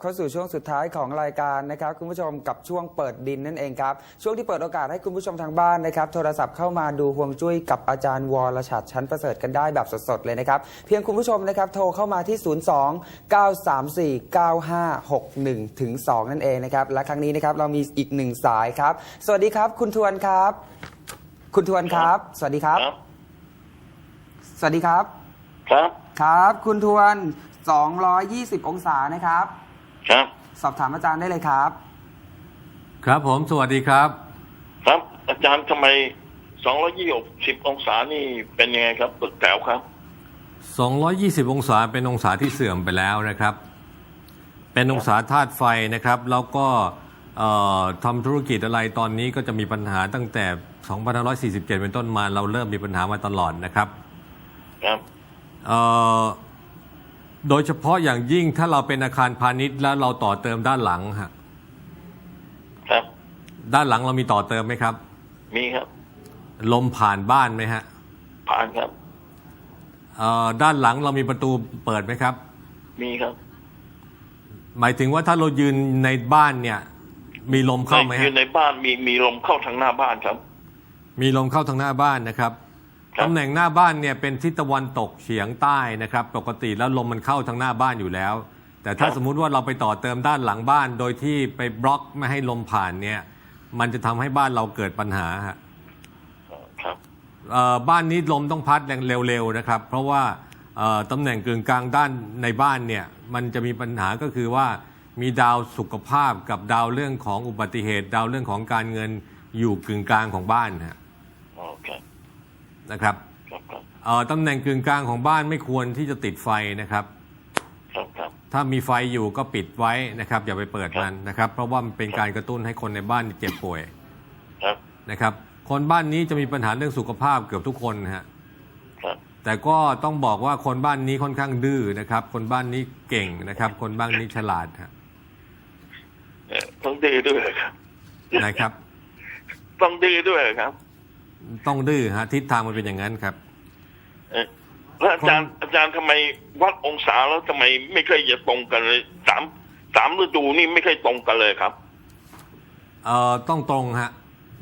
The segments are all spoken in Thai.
เข้าสู่ช่วงสุดท้ายของรายการนะครับคุณผู้ชมกับช่วงเปิดดินนั่นเองครับช่วงที่เปิดโอกาสให้คุณผู้ชมทางบ้านนะครับโทรศัพท์เข้ามาดูห่วงจุ้ยกับอาจารย์วรชัดชั้นประเสริฐกันได้แบบสดๆเลยนะครับเพียงคุณผู้ชมนะครับโทรเข้ามาที่ 02 934 9561ถึง2นั่นเองนะครับและครั้งนี้นะครับเรามีอีกหนึ่งสายครับ สวัสดีครับ คุณทวนครับ คุณทวนครับ สวัสดีครับครับสวัสดีครับ ครับ ครับ คุณทวน 220 องศานะครับ ครับ สอบถามอาจารย์ได้เลยครับ ครับผมสวัสดีครับ ครับ อาจารย์ทำไม220องศานี่เป็นยังไงครับตึกแถวครับ 220 องศาเป็นองศาที่เสื่อมไปแล้วนะครับ เป็นองศาธาตุไฟนะครับ แล้วก็เอ่อทำธุรกิจอะไรตอนนี้ก็จะมีปัญหาตั้งแต่ 2547 เป็นต้นมาเราเริ่มมีปัญหามาตลอดนะครับครับ เอ่อ โดยเฉพาะอย่างยิ่งถ้าเราเป็นอาคารพาณิชย์แล้วเราต่อเติมด้านหลังฮะครับ ด้านหลังเรามีต่อเติมไหมครับ มีครับ ลมผ่านบ้านไหมฮะ ผ่านครับเอ่อด้านหลังเรามีประตูเปิดไหมครับ มีครับ หมายถึงว่าถ้าเรายืนในบ้านเนี่ย มีลมเข้าไหมอฮะยู่ในบ้านมีมีลมเข้าทางหน้าบ้านครับ มีลมเข้าทางหน้าบ้านนะครับครับ ตำแหน่งหน้าบ้านเนี่ยเป็นทิศตะวันตกเฉียงใต้นะครับ ปกติแล้วลมมันเข้าทางหน้าบ้านอยู่แล้ว แต่ถ้าสมมุติว่าเราไปต่อเติมด้านหลังบ้าน โดยที่ไปบล็อกไม่ให้ลมผ่านเนี่ย มันจะทำให้บ้านเราเกิดปัญหาฮะครับเอ่อบ้านนี้ลมต้องพัดแรงเร็วๆนะครับ เพราะว่าเอ่อตำแหน่งกึ่งกลางด้านในบ้านเนี่ย มันจะมีปัญหาก็คือว่ามีดาวสุขภาพกับดาวเรื่องของอุบัติเหตุ ดาวเรื่องของการเงินอยู่กึ่งกลางของบ้านฮะอ๋อครับ นะครับครับครับเอ่อตำแหน่งกึ่งกลางของบ้านไม่ควรที่จะติดไฟนะครับครับครับ ถ้ามีไฟอยู่ก็ปิดไว้นะครับ อย่าไปเปิดมันนะครับ เพราะว่ามันเป็นการกระตุ้นให้คนในบ้านเจ็บป่วยครับนะครับ คนบ้านนี้จะมีปัญหาเรื่องสุขภาพเกือบทุกคนนะฮะครับแต่ก็ต้องบอกว่าคนบ้านนี้ค่อนข้างดื้อนะครับ คนบ้านนี้เก่งนะครับ คนบ้านนี้ฉลาดฮะเอ่อต้องดีด้วยครับนะครับ ต้องดีด้วยครับ ต้องดื้อฮะทิศทางมันเป็นอย่างนั้นครับเอ่อแล้วอาจารย์อาจารย์ทำไมวัดองศาแล้วทำไมไม่เคยจะตรงกันเลยสามสามฤดูนี่ไม่เคยตรงกันเลยครับ เอ่อต้องตรงฮะ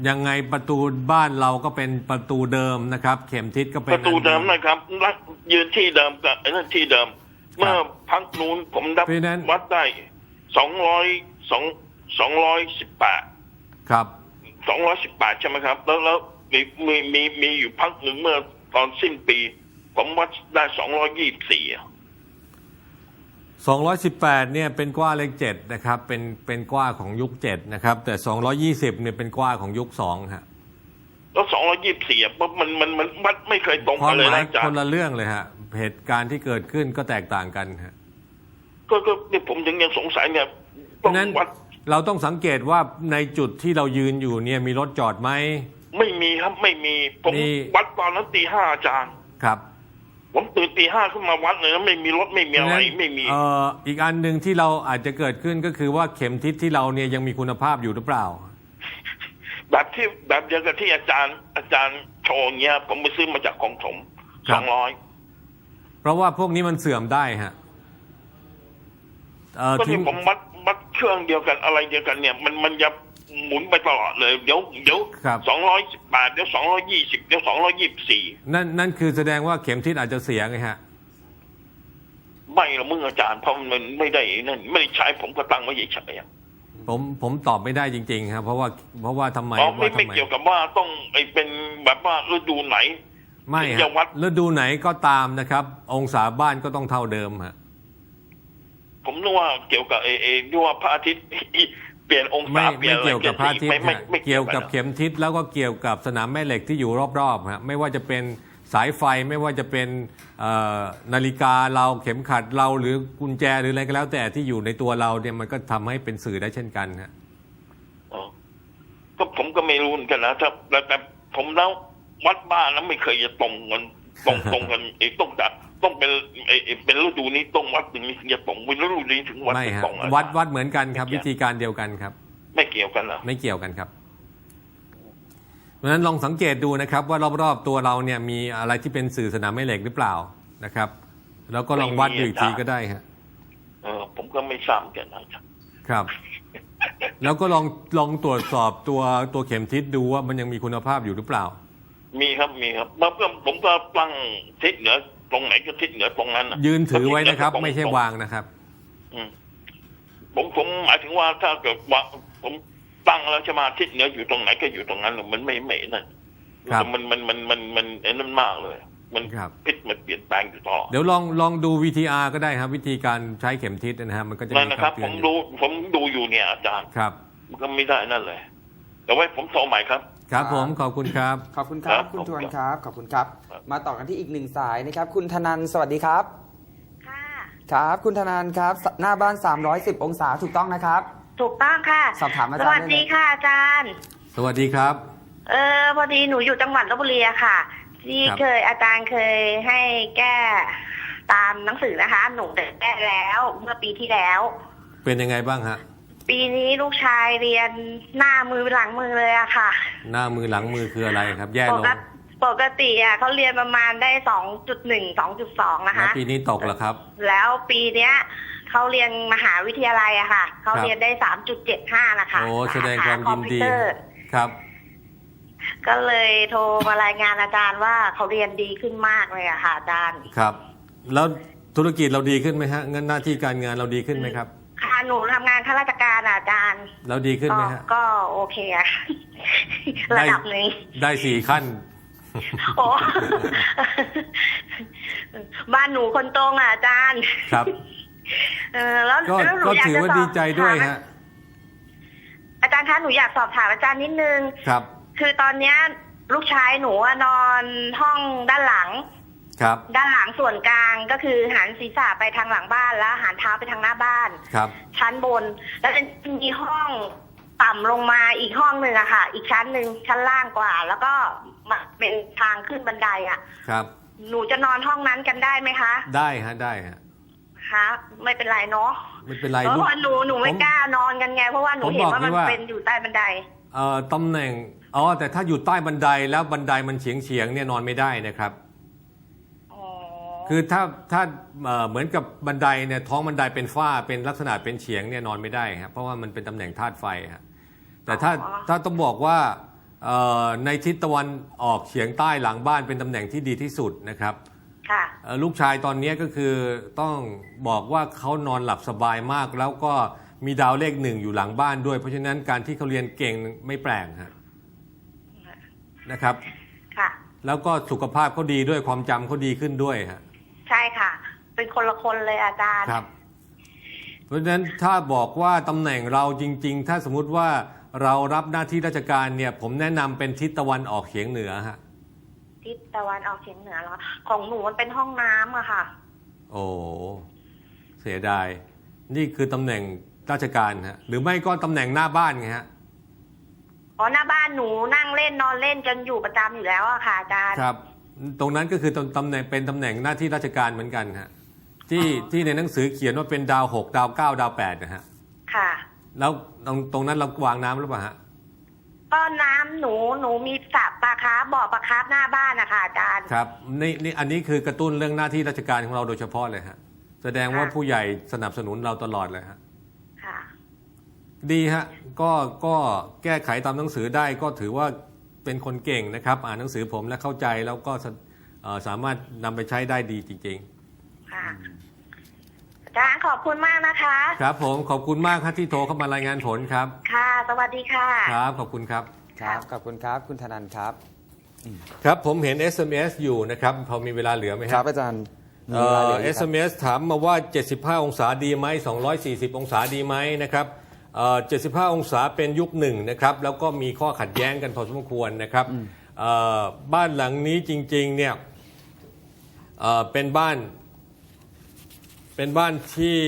ยังไงประตูบ้านเราก็เป็นประตูเดิมนะครับ เข็มทิศก็เป็นประตูเดิมอันนะครับรักยืนที่เดิมกับไอ้นั่นที่เดิม เมื่อพักนู้นผมดับเพราะฉะนั้นวัดได้สองร้อยสองสองร้อยสิบแปดครับสองร้อยสิบแปดใช่ไหมครับ แล้วแล้ว มีมีมีมีอยู่พักหนึ่งเมื่อตอนสิ้นปี ผมวัดได้สองร้อยยี่สิบสี่218เนี่ยเป็นกว้าเลขเจ็ดนะครับ เป็นเป็นกว้าของยุคเจ็ดนะครับ แต่220เนี่ยเป็นกว้าของยุคสองฮะแล้วสองร้อยยี่สิบสี่มันมันมันวัดไม่เคยตรงควากัมนเลยหมายนะอาจารคย์นละเรื่องเลยฮะเหตุการณ์ที่เกิดขึ้นก็แตกต่างกันฮะก็ก็เนี่ยผมถึงยังสงสัยเนี่ยเพต้องราะฉะนั้นวัดเราต้องสังเกตว่าในจุดที่เรายืนอยู่เนี่ยมีรถจอดไหม ไม่มีครับไม่มี ผมมี วัดตอนนั้นตีห้าอาจารย์ ครับผมตื่นตีห้าขึ้นมาวัดเลยนะไม่มีรถไม่มีอะไรเพาฉนั้นไม่มี เอ่ออีกอันหนึ่งที่เราอาจจะเกิดขึ้นก็คือว่าเข็มทิศที่เราเนี่ยยังมีคุณภาพอยู่หรือเปล่า แบบที่แบบเดียวกับที่อาจารย์ อาจารย์โชว์เงี้ย ผมไปซื้อมาจากของผมครัสบ องร้อยเพราะว่าพวกนี้มันเสื่อมได้ฮะเอ่อก็ทิ้ที่งผมวัดวัดเครื่องเดียวกันอะไรเดียวกันเนี่ย มันมันจะ หมุนไปตลอดเลย เดี๋ยวเดี๋ยวครับสองร้อยสิบแปดเดี๋ยวสองร้อยยี่สิบเดี๋ยวสองร้อยยี่สิบสี่นั่นนั่นคือแสดงว่าเข็มทิศอาจจะเสียไงฮะ ไม่ละมึงอาจารย์เพราะมันไม่ได้นั่นไม่ได้ใช้ผมก็ตั้งไว้เฉยๆอะผมผมตอบไม่ได้จริง ๆ ครับ เพราะว่าเพราะว่าทำไมอ๋อไม่ว่าไม่ทำไมเกี่ยวกับว่าต้องไอเป็นแบบว่าฤดูไหน ไม่ถึงฮะจะวัดฤดูไหนก็ตามนะครับ องศาบ้านก็ต้องเท่าเดิมฮะผมนึกว่าเกี่ยวกับเอเอที่ว่าพระอาทิตย์ เปลี่ยนองไม่ศาเปลี่ยไม่นอะไรเกี่ยวกับพระอาทิตไม่ย์ไม่ฮะไม่เกี่ยวกับนอะเข็มทิศแล้วก็เกี่ยวกับสนามแม่เหล็กที่อยู่รอบๆฮะไม่ว่าจะเป็นสายไฟไม่ว่าจะเป็นเอ่อนาฬิกาเราเข็มขัดเราหรือกุญแจหรืออะไรก็แล้วแต่ที่อยู่ในตัวเราเนี่ยมันก็ทำให้เป็นสื่อได้เช่นกันฮะอ๋อก็ผมก็ไม่รู้เหมือนกันนะถ้าแต่แต่ผมแล้ววัดบ้านแล้วไม่เคยจะตรงกันตรงตรงกันไอ้ต้องจะ ต้องเป็นไอ้ไอ้เป็นฤดูนี้ต้องวัดถึงนี้ถึงจะตรงเป็นฤดูนี้ถึงวัดไม่ถึงฮะตรงอะวัดวัดเหมือนกันครับไม่เกี่วิยวธีการเดียวกันครับ ไม่เกี่ยวกันเหรอไม่เกี่ยวกันครับเพราะฉะนั้นลองสังเกตดูนะครับ ว่ารอบๆตัวเราเนี่ยมีอะไรที่เป็นสื่อสนามแม่เหล็กหรือเปล่านะครับ แล้วก็ลองวัดดูอีกทีก็ได้ฮะเอออผมก็ไม่ทราบเหมือนกันนะครับครับ แล้วก็ลองลองตรวจสอบตัวตัวเข็มทิศดูว่ามันยังมีคุณภาพอยู่หรือเปล่า มีครับมีครับเมื่อเพื่อผมก็ตั้งทิศเหนือ ตรงไหนก็ทิศเหนือตรงนั้นะยืนถือไว้นะครับตงไม่ใช่ตรงวางนะครับ อืมผมผมหมายถึงว่าถ้าเกิดว่าผมตั้งแล้วจะมาทิศเหนืออยู่ตรงไหนก็อยู่ตรงนั้นมันไม่ไม่นั่นครับมันมันมันมันมันไอ้นั่นมากเลย มันครับพิษมันเปลี่ยนแปลงอยู่ตลอดเดี๋ยวลองลองดู VTR ก็ได้ครับ วิธีการใช้เข็มทิศนะฮะมันก็จะนั่มีนนะครับคำเตืผอนมอยู่ดูผมดูอยู่เนี่ยอาจารย์ครับ มันก็ไม่ได้นั่นเลยแต่ว่าผมโทรใหม่ครับ ครับผมขอบคุณครับ ขอบคุณครับครับคุณขอบทคุณวนครับครับ ขอบคุณครับครับ มาต่อกันที่อีกหนึ่งสายนะครับ คุณธนันสวัสดีครับ ค่ะ ครับ คุณธนันครับ หน้าบ้าน 310 องศาถูกต้องนะครับ ถูกต้องค่ะ สอบถามอาจารย์สวัสได้เลยดีค่ะอาจารย์ สวัสดีครับ เออพอดีหนูอยู่จังหวัดลบบุรีอะค่ะ ที่ครับเคยอาจารย์เคยให้แก้ตามหนังสือนะคะ หนูได้แก้แล้วเมื่อปีที่แล้ว เป็นยังไงบ้างฮะ ปีนี้ลูกชายเรียนหน้ามือหลังมือเลยอะค่ะหน้ามือหลังมือคืออะไรครับ แย่ปลงกติปกติอะเขาเรียนประมาณได้สองจุดหนึ่งสองจุดสองนะแล้วคะ ปีนี้ตกเหรอครับ แล้วปีเนี้ยเขาเรียนมหาวิทยาลัยอะค่ะเขาครับเรียนได้สามจุดเจ็ดห้านะคะโอ้แสดงความยินดีสขคอมพิวเตอร์ครับ ก็เลยโทรมารายงานอาจารย์ว่าเขาเรียนดีขึ้นมากเลยอะค่ะอาจารย์ ครับ แล้วธุรกิจเราดีขึ้นไหมฮะเงินหน้าที่การงานเราดีขึ้นไหมครับ ค่ะหนูทำงานข้าราชการอะอาจารย์เราดีขึ้นก็ไหมฮะ ก็โอเคอะระดับหนึ่งได้สี่ขั้น โอ้บ้านหนูคนตรงอะอาจารย์ครับ เออแล้วก็แล้วหนูก็อยากถือจะว่าสอบดีใจด้วยถามฮะ อาจารย์คะหนูอยากสอบถามอาจารย์นิดนึง ครับ คือตอนเนี้ยลูกชายหนูอะนอนห้องด้านหลัง ครับ ด้านหลังส่วนกลางก็คือหันศีรษะไปทางหลังบ้านแล้วหันเท้าไปทางหน้าบ้าน ครับ ชั้นบน แล้วจะมีห้องต่ำลงมาอีกห้องหนึ่งอะค่ะ อีกชั้นหนึ่งชั้นล่างกว่า แล้วก็มาเป็นทางขึ้นบันไดอะครับ หนูจะนอนห้องนั้นกันได้ไหมคะ ได้ฮะได้ฮะคะไม่เป็นไรเนาะไม่เป็นไรเพราะลูกว่าหนูหนูไม่ผมกล้านอนกันไงเพราะว่าหนูผมเห็นบอกว่ามันเลยว่าเป็นอยู่ใต้บันไดเอ่อตำแหน่งอ๋อแต่ถ้าอยู่ใต้บันไดแล้วบันไดมันเฉียงเฉียงๆเนี่ยนอนไม่ได้นะครับอ๋อ คือถ้าถ้าเอ่อเหมือนกับบันไดเนี่ยท้องบันไดเป็นฝ้าเป็นลักษณะเป็นเฉียงเนี่ยนอนไม่ได้ครับเพราะว่ามันเป็นตำแหน่งธาตุไฟฮะแต่ถ้าถ้าต้องบอกว่าเอ่อในทิศตะวันออกเฉียงใต้หลังบ้านเป็นตำแหน่งที่ดีที่สุดนะครับค่ะเอ่อลูกชายตอนนี้ก็คือต้องบอกว่าเขานอนหลับสบายมาก แล้วก็มีดาวเลขหนึ่งอยู่หลังบ้านด้วย เพราะฉะนั้นการที่เขาเรียนเก่งไม่แปลกฮะนะครับค่ะแล้วก็สุขภาพเขาดีด้วยความจำเขาดีขึ้นด้วยฮะใช่ค่ะ เป็นคนละคนเลยอาจารย์ ครับ เพราะฉะนั้นถ้าบอกว่าตำแหน่งเราจริง ๆ ถ้าสมมุติว่าเรารับหน้าที่ราชการเนี่ย ผมแนะนำเป็นทิศตะวันออกเฉียงเหนือฮะ ทิศตะวันออกเฉียงเหนือเหรอของหนูมันเป็นห้องน้ำอะค่ะ โอ้เสียดาย นี่คือตำแหน่งราชการฮะหรือไม่ก็ตำแหน่งหน้าบ้านไงฮะ อ๋อหน้าบ้านหนูนั่งเล่นนอนเล่นกันอยู่ประจำอยู่แล้วอะค่ะอาจารย์ ครับ ตรงนั้นก็คือตำตำแหน่งเป็นตำแหน่งหน้าที่ราชการเหมือนกันฮะ ที่อ๋อที่ในหนังสือเขียนว่าเป็นดาวหกดาวเก้าดาวแปดนะฮะ ค่ะ แล้วตรงตรงนั้นเราวางน้ำหรือเปล่าฮะก็น้ำหนูหนูมีสระปลาคาร์ฟบ่อปลาคาร์ฟหน้าบ้านนะคะอาจารย์ ครับนี่นี่อันนี้คือกระตุ้นเรื่องหน้าที่ราชการของเราโดยเฉพาะเลยฮะ แสดงว่าค่ะ ผู้ใหญ่สนับสนุนเราตลอดเลยฮะ ค่ะ ดีฮะ ก็ก็แก้ไขตามหนังสือได้ก็ถือว่าเป็นคนเก่งนะครับ อ่านหนังสือผมและเข้าใจแล้วก็สเอ่อสามารถนำไปใช้ได้ดีจริง ค่ะอาจารย์ขอบคุณมากนะคะๆครับผมขอบคุณมากครับที่โทรเข้ามารายงานผลครับ ค่ะ สวัสดีค่ะ ครับขอบคุณครับ ครับขอบคุณครับคุณธนันครับ ครับผมเห็น SMS อยู่นะครับ พอมีเวลาเหลือไหมครับอาจารย์มีเอ่เวลาอเหลืออยู่ครับ SMS ถามมาว่า 75 องศาดีไหม240 องศาดีไหมนะครับเอ่อ75 องศาเป็นยุคหนึ่งนะครับ แล้วก็มีข้อขัดแย้งกันพอสมควรนะครับเอ่อบ้านหลังนี้จริงๆเนี่ย เอ่อเป็นบ้าน เป็นบ้านที่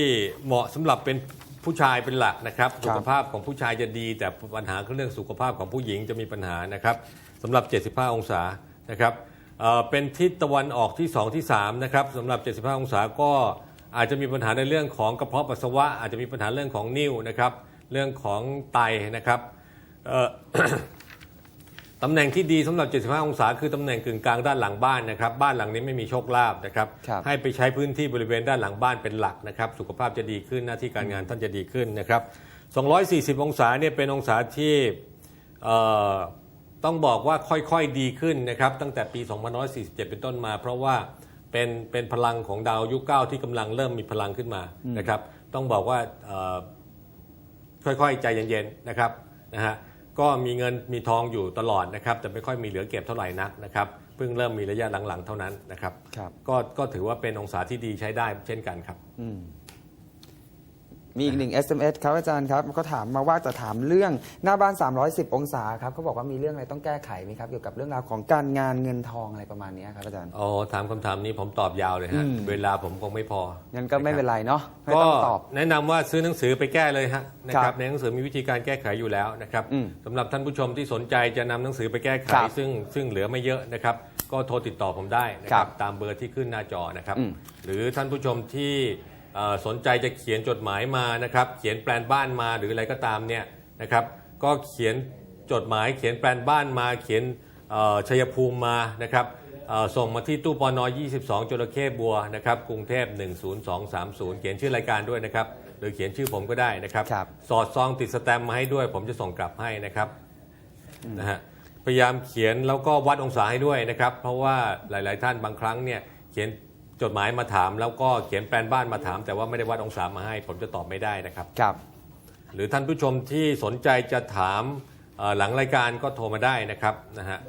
เหมาะสำหรับเป็นผู้ชายเป็นหลักนะครับ สุขภาพของผู้ชายจะดี แต่ปัญหาคือเรื่องสุขภาพของผู้หญิงจะมีปัญหานะครับสำหรับ 75 องศานะครับเอ่อเป็นทิศตะวันออกที่ 2 ที่3นะครับสำหรับ 75 องศาก็อาจจะมีปัญหาในเรื่องของกระเพาะปัสสาวะ อาจจะมีปัญหาเรื่องของนิ่วนะครับ เรื่องของไตนะครับเอ่อ ตำแหน่งที่ดีสำหรับ 75 องศา คือตำแหน่งกึ่งกลางด้านหลังบ้านนะครับ บ้านหลังนี้ไม่มีโชคลาภนะครับครับ ให้ไปใช้พื้นที่บริเวณด้านหลังบ้านเป็นหลักนะครับ สุขภาพจะดีขึ้น หน้าที่การงานท่านจะดีขึ้นนะครับ 240 องศาเนี่ยเป็นองศาที่เอ่อต้องบอกว่าค่อยๆดีขึ้นนะครับ ตั้งแต่ปี 2547 เป็นต้นมา เพราะว่าเป็นเป็นพลังของดาวยุคเก้าที่กำลังเริ่มมีพลังขึ้นมานะครับ ต้องบอกว่าเอ่อค่อยๆใจเย็นๆนะครับนะฮะ ก็มีเงินมีทองอยู่ตลอดนะครับแต่ไม่ค่อยมีเหลือเก็บเท่าไหร่นักนะครับเพิ่งเริ่มมีระยะหลังๆ เท่านั้นนะครับ ครับ ก็ก็ถือว่าเป็นองศาที่ดีใช้ได้เช่นกันครับ อืม มีอีกหนึ่ง SMS ครับอาจารย์ครับก็ถามมาว่าจะถามเรื่องหน้าบ้าน 310 องศาครับเขาบอกว่ามีเรื่องอะไรต้องแก้ไขไหมครับเกี่ยวกับเรื่องราวของการงานเงินทองอะไรประมาณนี้ครับอาจารย์ อ๋อถามคำถามนี้ผมตอบยาวเลยฮะ อืม เวลาผมคงไม่พองั้นก็ไม่เป็นไรเนาะไม่ก็ต้องตอบ แนะนำว่าซื้อหนังสือไปแก้เลยฮะนะคครัรับบในหนังสือมีวิธีการแก้ไขอยู่แล้วนะครับอืมสำหรับท่านผู้ชมที่สนใจจะนำหนังสือไปแก้ไขครับซึ่งซึ่งเหลือไม่เยอะนะครับ ก็โทรติดต่อผมได้นะคครัรับบตามเบอร์ที่ขึ้นหน้าจอนะครับ อืม หรือท่านผู้ชมที่เอ่อ สนใจจะเขียนจดหมายมานะครับ เขียนแปลนบ้านมาหรืออะไรก็ตามเนี่ยนะครับ ก็เขียนจดหมาย เขียนแปลนบ้านมา เขียนเอ่อชัยภูมิมานะครับเอ่อส่งมาที่ตู้ปอนอ22จระเข้บัวนะครับ กรุงเทพ 10230 เขียนชื่อรายการด้วยนะครับ หรือเขียนชื่อผมก็ได้นะครับครับสอดซองติดสแตมป์มาให้ด้วย ผมจะส่งกลับให้นะครับนะฮะพยายามเขียนแล้วก็วัดองศาให้ด้วยนะครับ เพราะว่าหลาย ๆ ท่านบางครั้งเนี่ยเขียน จดหมายมาถาม แล้วก็เขียนแปลนบ้านมาถาม แต่ว่าไม่ได้วัดองศามาให้ ผมจะตอบไม่ได้นะครับ ครับ หรือท่านผู้ชมที่สนใจจะถามเอ่อหลังรายการก็โทรมาได้นะครับนะฮะ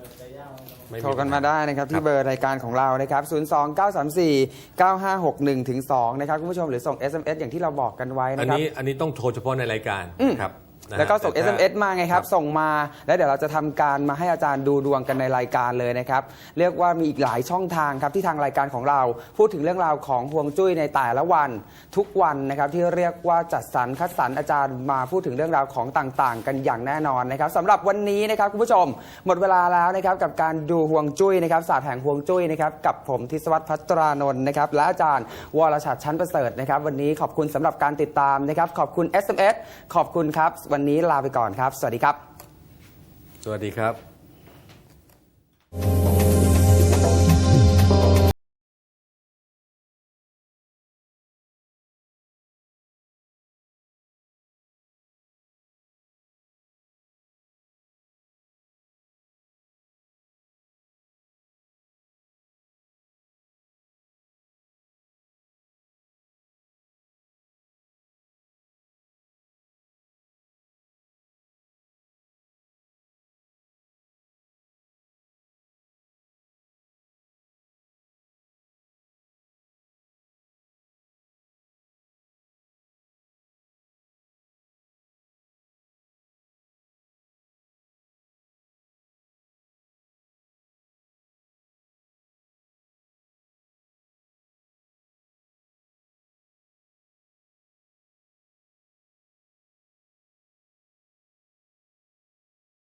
ไโทรกันมาได้นะครับคที่บเบอร์รายการของเรานะครับ 0 2 9 3 4 9 5 6 1ถึง2นะครับ คุณผู้ชมหรือส่ง SMS อย่างที่เราบอกกันไว้อันนะครับ นี้อันนี้ต้องโทรเฉพาะในรายการอืมนะครับ นะฮะแล้วก็ส่ง แต่ถ้า SMS มาไงครับ ส่งมาแล้วเดี๋ยวเราจะทำการมาให้อาจารย์ดูดวงกันในรายการเลยนะครับ เรียกว่ามีอีกหลายช่องทางครับที่ทางรายการของเรา พูดถึงเรื่องราวของฮวงจุ้ยในแต่ละวัน ทุกวันนะครับที่เรียกว่าจัดสรรคัดสรรอาจารย์มาพูดถึงเรื่องราวของต่างๆ กันอย่างแน่นอนนะครับสำหรับวันนี้นะครับคุณผู้ชม หมดเวลาแล้วนะครับกับการดูฮวงจุ้ยนะครับศาสตร์แห่งฮวงจุ้ยนะครับกับผมทิศวัตรพัตรานนท์นะครับและอาจารย์วรชัดชั้นประเสริฐนะครับวันนี้ขอบคุณสำหรับการติดตามนะครับขอบคุณ SMS ขอบคุณครับวันนี้ลาไปก่อนครับ สวัสดีครับ สวัสดีครับ